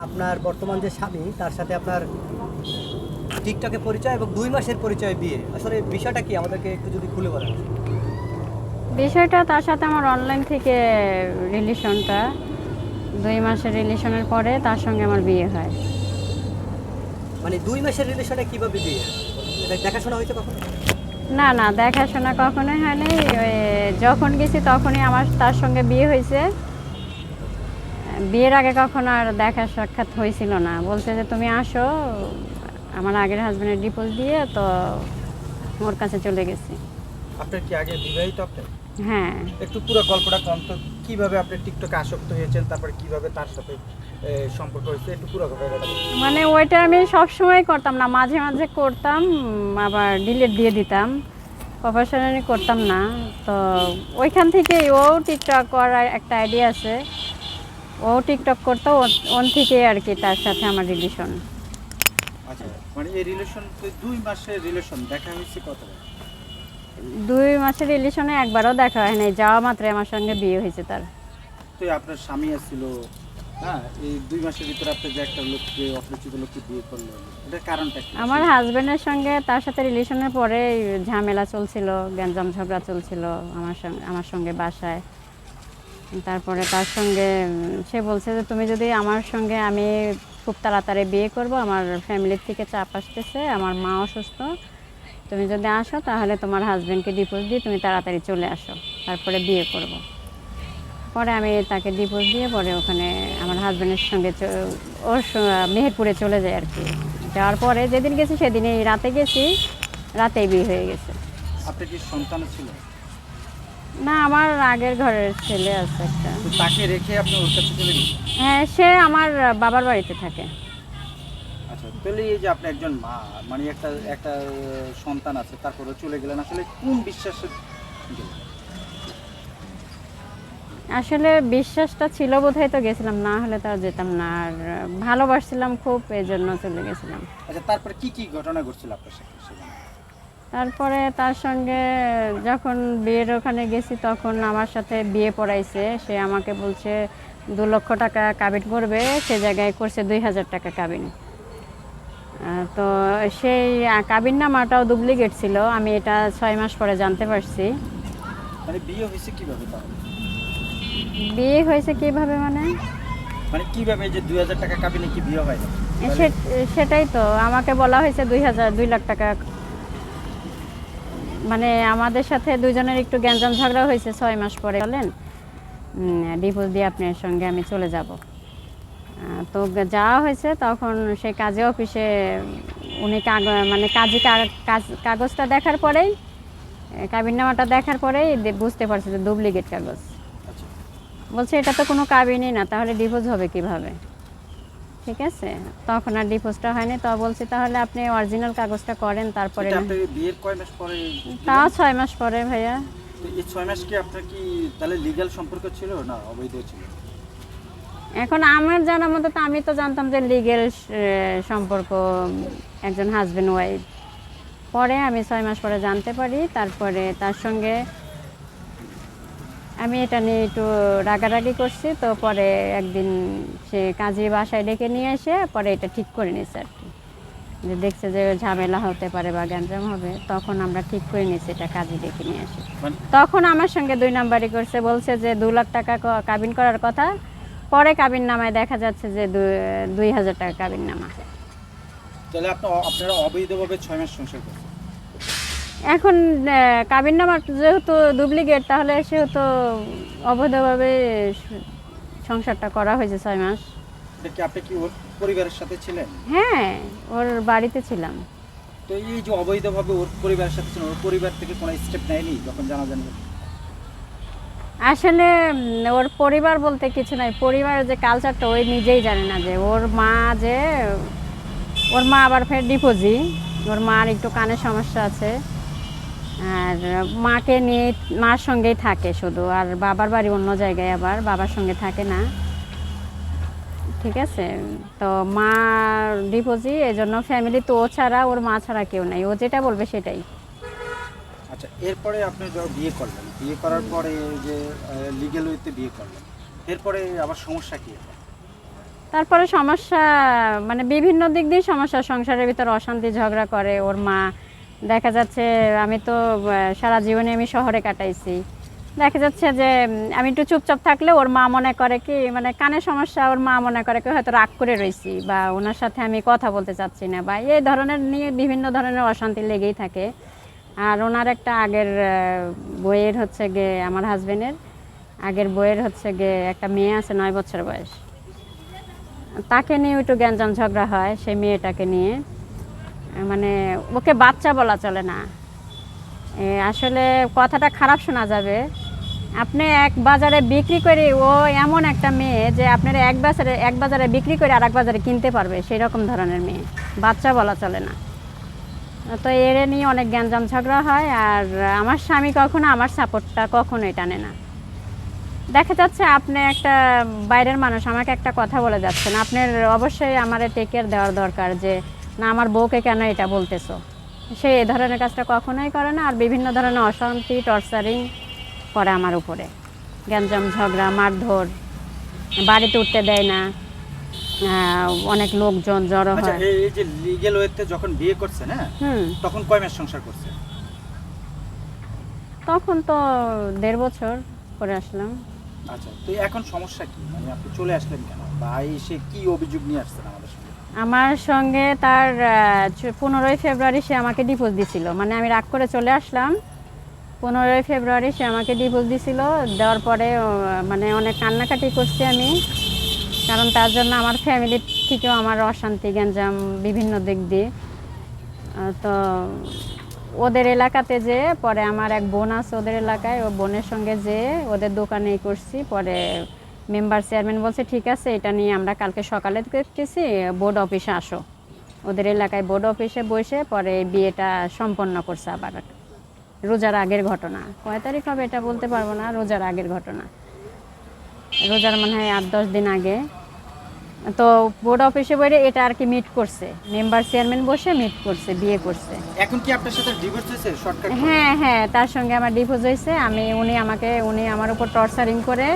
আপনার বর্তমান যে স্বামী তার সাথে আপনার টিকটকে পরিচয় এবং দুই মাসের পরিচয় বিয়ে। আসলে বিষয়টা কি? আমাদেরকে একটু যদি খুলে বলেন। বিষয়টা তার সাথে আমার অনলাইন থেকে রিলেশনটা দুই মাসের রিলেশনের পরে তার সঙ্গে আমার বিয়ে হয়। মানে দুই মাসের রিলেশনে কীভাবে বিয়ে? এটা দেখাশোনা হয়েছে কখনো? না না দেখাশোনা কখনোই হয়নি। ওই যখন গেছি তখনই আমার তার সঙ্গে বিয়ে হয়েছে। বিয়ের আগে কখনো আর দেখা সাক্ষাৎ হয়েছিল না। বলছে যে তুমি আসো আমার আগের হাজব্যান্ডের ডিপোজ দিয়ে তো ওর কাছে চলে গেছি। আপনার কি আগে বিবাহিত আপনি হ্যাঁ। একটু পুরো গল্পটা কম তো কীভাবে আপনি টিকটকে আসক্ত হয়েছেন তারপর কীভাবে তার সাথে সম্পর্ক হয়েছে একটু পুরো বলুন। মানে ওইটা আমি সব সময় করতাম না মাঝে মাঝে করতাম আবার ডিলিট দিয়ে দিতাম প্রফেশনালি করতাম না। তো ওইখান থেকে ও টিকটক করার একটা আইডিয়া আছে। ও টিকটক করতো ও- ওন থেকে আর কি তার সাথে আমার রিলেশন আচ্ছা মানে এই রিলেশন দুই মাসের রিলেশন দেখা হয়েছে কত দুই মাসের রিলেশনে একবারও দেখা হয় নাই যাওয়া মাত্রই আমার সঙ্গে বিয়ে হয়েছে তার। তো আপনার স্বামী ছিল হ্যাঁ এই দুই মাসের ভিতরে আপনি যে একটা লোককে অপরিচিত লোককে বিয়ে করলেন এটার কারণটা কি? আমার হাজবেন্ডের সঙ্গে তার সাথে রিলেশনের পরে ঝামেলা চলছিল গ্যাঞ্জাম ঝগড়া চলছিল আমার সঙ্গে আমার সঙ্গে বাসায়। তারপরে তার সঙ্গে, সে বলছে যে, তুমি যদি আমার সঙ্গে, আমি খুব তাড়াতাড়ি বিয়ে করব, আমার ফ্যামিলির থেকে চাপ আসতেছে, আমার মা অসুস্থ। তুমি যদি আসো, তাহলে তোমার হাজব্যান্ডকে ডিপোজ দিয়ে তুমি তাড়াতাড়ি চলে আসো, তারপরে বিয়ে করব। পরে আমি তাকে ডিপোজ দিয়ে পরে ওখানে আমার হাজব্যান্ডের সঙ্গে ওর মেহেরপুরে চলে যাই আর কি। যাওয়ার পরে যেদিন গেছি, সেদিনই রাতে গেছি, রাতেই বিয়ে হয়ে গেছে। কি সন্তান ছিল না আমার আগের ঘরের ছেলে আছে একটা। তো তাকে রেখে আপনি ওর কাছে চলে গেছেন হ্যাঁ সে আমার বাবার বাড়িতে থাকে। আচ্ছা তাহলে এই যে আপনি একজন মা মানে একটা একটা সন্তান আছে তারপরে চলে গেলেন আসলে কোন বিশ্বাসে গেলেন? আসলে বিশ্বাসটা ছিল বোধহয় তো গেছিলাম না হলে তো আর যেতাম না আর ভালোবাসছিলাম খুব এই জন্য চলে গেছিলাম। আচ্ছা তারপরে কি কি ঘটনা ঘটছিল আপনার সাথে সেখানে? তারপরে তার সঙ্গে যখন বিয়ের ওখানে গেছি তখন আমার সাথে বিয়ে পড়াইছে। সে আমাকে বলছে দু লক্ষ টাকা কাবিন করবে সে জায়গায় করছে দুই হাজার টাকা কাবিন। তো সেই কাবিন নামাটাও ডুপ্লিকেট ছিল। আমি এটা ছয় মাস পরে জানতে পারছি। মানে বিয়ে হয়েছে কীভাবে বিয়ে হয়েছে কীভাবে মানে? মানে কীভাবে যে দুই হাজার টাকা কাবিনে কি বিয়ে হয়? সে- সেটাই তো। আমাকে বলা হয়েছে দুই হাজার দুই লাখ টাকা মানে আমাদের সাথে দুজনের একটু গ্যাঞ্জাম ঝগড়া হয়েছে ছয় মাস পরে বলেন। ডিভোর্স দিয়ে আপনার সঙ্গে আমি চলে যাব। তো যাওয়া হয়েছে তখন সেই কাজে অফিসে উনি কাগ মানে কাজী কাজ- কাগজটা দেখার পরেই কাবিননামাটা দেখার পরেই বুঝতে পারছে যে ডুপ্লিকেট কাগজ। আচ্ছা। বলছে এটা তো কোনো কাবিনই না তাহলে ডিভোর্স হবে কীভাবে? ঠিক আছে? তখন আর ডিভোর্সটা হয়নি। তো বলছি তাহলে আপনি অরিজিনাল কাগজটা করেন তারপরে বিয়ের কয় মাস পরে তাও ছয় মাস পরে ভাইয়া। তো এই ছয় মাস কি আপনার কি তাহলে লিগ্যাল সম্পর্ক ছিল না অবৈধ ছিল? এখন আমার জানা মতো তো আমি তো জানতাম যে লিগেল সম্পর্ক একজন হাজব্যান্ড ওয়াইফ পরে আমি ছয় মাস পরে জানতে পারি তারপরে তার সঙ্গে আমি এটা নিয়ে একটু রাগারাগি করছি তো পরে একদিন সে কাজে বাসায় ডেকে নিয়ে এসে পরে এটা ঠিক করে নিয়েছে আর কি। যে দেখছে যে ঝামেলা হতে পারে বা গ্যাঞ্জাম হবে তখন আমরা ঠিক করে নিয়েছি এটা কাজে ডেকে নিয়ে আসি মানে তখন আমার সঙ্গে দুই নাম্বারই করছে বলছে যে দু লাখ টাকা কাবিন করার কথা। পরে কাবিন নামায় দেখা যাচ্ছে যে দুই হাজার টাকা কাবিন নামা তাহলে আপনারা অবৈধভাবে ছয় মাস সংসার করছেন? এখন কাবিন নামা যেহেতু ডুপ্লিকেট তাহলে সেহেতু অবৈধভাবে সংসারটা করা হয়েছে ছয় মাস। আপনি কি ওর পরিবারের সাথে ছিলেন? হ্যাঁ ওর বাড়িতে ছিলাম। তো এই যে অবৈধভাবে ওর পরিবারের সাথে ছিলেন ওর পরিবার থেকে কোনো স্টেপ নেয়নি যখন জানা জানি আসলে ওর পরিবার বলতে কিছু নাই। পরিবারের যে কালচারটা ওই নিজেই জানে না যে ওর মা যে ওর মা আবার ফের ডিপোজি ওর মার একটু কানের সমস্যা আছে। আর মাকে নিয়ে মার সঙ্গেই থাকে শুধু আর বাবার বাড়ি অন্য জায়গায় আবার বাবার সঙ্গে থাকে না। ঠিক আছে? তো মা ডিপোজি এই জন্য ফ্যামিলি তো ও ছাড়া ওর মা ছাড়া কেউ নাই। ও যেটা বলবে সেটাই। আচ্ছা এরপরে আপনি বিয়ে করলেন। বিয়ে করার পরে যে লিগেল ওয়েতে বিয়ে করলেন। এরপরে আবার সমস্যা কি? তারপরে সমস্যা মানে বিভিন্ন দিক দিয়ে সমস্যা। সংসারের ভিতর অশান্তি ঝগড়া করে ওর মা। দেখা যাচ্ছে, আমি তো সারা জীবনে আমি শহরে কাটাইছি। দেখা যাচ্ছে যে আমি একটু চুপচাপ থাকলে ওর মা মনে করে কি মানে কানে সমস্যা, ওর মা মনে করে কি, হয়তো রাগ করে রয়েছি বা ওনার সাথে আমি কথা বলতে চাচ্ছি না বা এই ধরনের নিয়ে বিভিন্ন ধরনের অশান্তি লেগেই থাকে। আর ওনার একটা আগের বইয়ের হচ্ছে গে আমার হাজবেন্ডের আগের বইয়ের হচ্ছে গে একটা মেয়ে আছে, নয় বছর বয়স। তাকে নিয়ে একটু গ্যাঞ্জাম ঝগড়া হয়, সেই মেয়েটাকে নিয়ে। মানে ওকে বাচ্চা বলা চলে না। আসলে কথাটা খারাপ শোনা যাবে। আপনি এক বাজারে বিক্রি করে, ও এমন একটা মেয়ে যে আপনার এক বাজারে এক বাজারে বিক্রি করে আর এক বাজারে কিনতে পারবে সেই রকম ধরনের মেয়ে। বাচ্চা বলা চলে না। তো এর নিয়ে অনেক গ্যাঞ্জাম ঝগড়া হয়, আর আমার স্বামী কখনো আমার সাপোর্টটা কখনোই টানে না। দেখা যাচ্ছে আপনি একটা বাইরের মানুষ, আমাকে একটা কথা বলে যাচ্ছেন। আপনার অবশ্যই আমার টেকের দেওয়ার দরকার যে না আমার বউকে কেন এটা বলতেছো? সে এই ধরনের কাজটা কখনোই করে না আর বিভিন্ন ধরনের অশান্তি টর্চারিং করে আমার উপরে। গ্যাঞ্জাম ঝগড়া মারধর বাড়িতে উঠতে দেয় না অনেক লোকজন জড়ো আচ্ছা হয়। এই যে লিগেল ওয়েতে যখন বিয়ে করছেন হ্যাঁ হুম। তখন কয় মাস সংসার করছে? তখন তো দেড় বছর করে আসলাম। আচ্ছা তো এখন সমস্যা কি? মানে আপনি চলে আসলেন কেন? বা এসে কি অভিযোগ নিয়ে আসছেন আমাদের সঙ্গে আমার সঙ্গে তার পনেরোই ফেব্রুয়ারি সে আমাকে ডিভোর্স দিছিল। মানে আমি রাগ করে চলে আসলাম। পনেরোই ফেব্রুয়ারি সে আমাকে ডিভোর্স দিছিল। দেওয়ার পরে মানে অনেক কান্নাকাটি করছি আমি। কারণ তার জন্য আমার ফ্যামিলির থেকেও আমার অশান্তি, গ্যাঞ্জাম, বিভিন্ন দিক দিয়ে। তো ওদের এলাকাতে যে, পরে আমার এক বোন আছে ওদের এলাকায়, ও বোনের সঙ্গে যে, ওদের দোকানেই করছি। পরে মেম্বার চেয়ারম্যান বলছে ঠিক আছে এটা নিয়ে আমরা কালকে সকালে দেখতেছি বোর্ড অফিসে আসো। ওদের এলাকায় বোর্ড অফিসে বসে পরে বিয়েটা সম্পন্ন করছে আবার। রোজার আগের ঘটনা। কয় তারিখ হবে এটা বলতে পারব না রোজার আগের ঘটনা। রোজার মনে হয় আট দশ দিন আগে। তো বোর্ড অফিসে বসে এটা আর কি মিট করছে। মেম্বার চেয়ারম্যান বসে মিট করছে বিয়ে করছে। এখন কি আপনার সাথে ডিভোর্স হয়েছে? শর্টকাট হ্যাঁ হ্যাঁ তার সঙ্গে আমার ডিভোর্স হয়েছে। আমি উনি আমাকে উনি আমার উপর টর্চারিং করে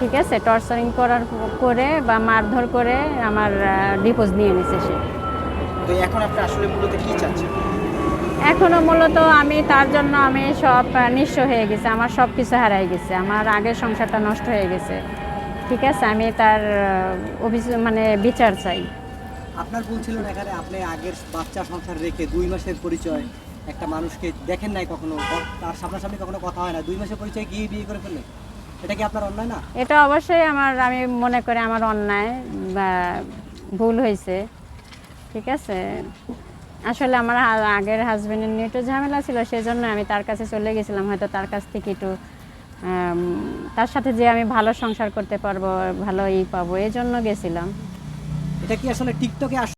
ঠিক আছে টর্চারিং করার করে বা মারধর করে আমার ডিভোর্স নিয়ে নিছে সে। তো এখন আপনি আসলে মূলত কি চাচ্ছেন? এখনও মূলত আমি তার জন্য আমি সব নিঃস্ব হয়ে গেছে আমার সব কিছু হারাই গেছে আমার আগের সংসারটা নষ্ট হয়ে গেছে। ঠিক আছে আমি তার অভিযোগ মানে বিচার চাই। আপনার বলছিলেন এখানে আপনি আগের বাচ্চা সংসার রেখে দুই মাসের পরিচয় একটা মানুষকে দেখেন নাই কখনো তার সামনাসামনি কখনো কথা হয় না দুই মাসের পরিচয় গিয়ে বিয়ে করে ফেললেন? এটা কি আপনার অন্যায় না? এটা অবশ্যই আমার আমি মনে করি আমার অন্যায় বা ভুল হয়েছে। ঠিক আছে? আসলে আমার আগের হাজবেন্ডের নিয়ে একটু ঝামেলা ছিল সেজন্য আমি তার কাছে চলে গেছিলাম হয়তো তার কাছ থেকে একটু তার সাথে যে আমি ভালো সংসার করতে পারব ভালো ই পাবো এই জন্য গেছিলাম। এটা কি আসলে টিকটকে